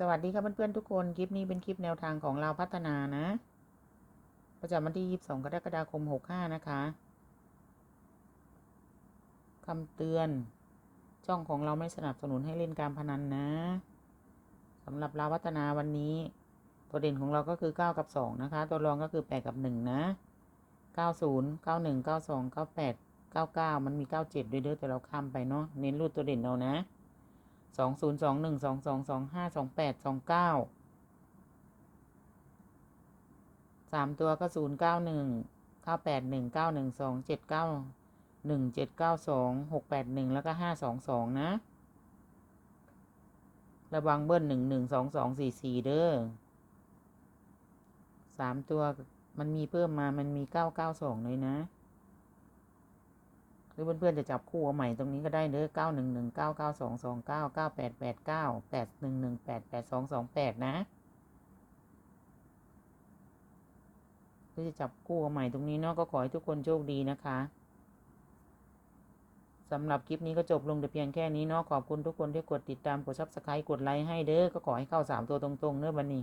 สวัสดีครับเพื่อนๆทุกคน คลิปนี้เป็นคลิปแนวทางของเราพัฒนานะ ประจำวันที่ 22 กรกฎาคม 65 นะคะคำเตือน ช่องของเราไม่สนับสนุนให้เล่นการพนันนะสำหรับเราพัฒนาวันนี้ ตัวเด่นของเราก็คือ 9 กับ 2 นะคะ ตัวรองก็คือ 8 กับ 1 นะ 90 91 92 98 99 มันมี 97 ด้วยเด้อแต่เราข้ามไปเนาะเน้นรูดตัวเด่นเรานะ สองศูนย์สองหนึ่งสองสองสองห้าสองแปดสองเก้าสามตัวก็ศูนย์เก้าหนึ่งเก้าแปดหนึ่งเก้าหนึ่งสองเจ็ดเก้าหนึ่งเจ็ดเก้าสองหกแปดหนึ่งแล้วก็ห้าสองสองนะ ระวังเบิ้ลหนึ่งหนึ่งสองสองสี่สี่เด้อสามตัวมันมีเพิ่มมามันมีเก้าเก้าสองเลยนะ หรือเพื่อนๆจะจับคู่เอาใหม่ตรงนี้ก็ได้เด้อเก้าหนึ่งหนึ่งเก้าเก้าสองสองเก้าเก้าแปดแปดเก้าแปดหนึ่งหนึ่งแปดแปดสองสองแปดนะหรือจะจับคู่เอาใหม่ตรงนี้เนาะก็ขอให้ทุกคนโชคดีนะคะสำหรับคลิปนี้ก็จบลงแต่เพียงแค่นี้เนาะขอบคุณทุกคนที่กดติดตามกดซับสไครต์กดไลค์ให้เด้อก็ขอให้เข้าสามตัวตรงๆเด้อวันนี้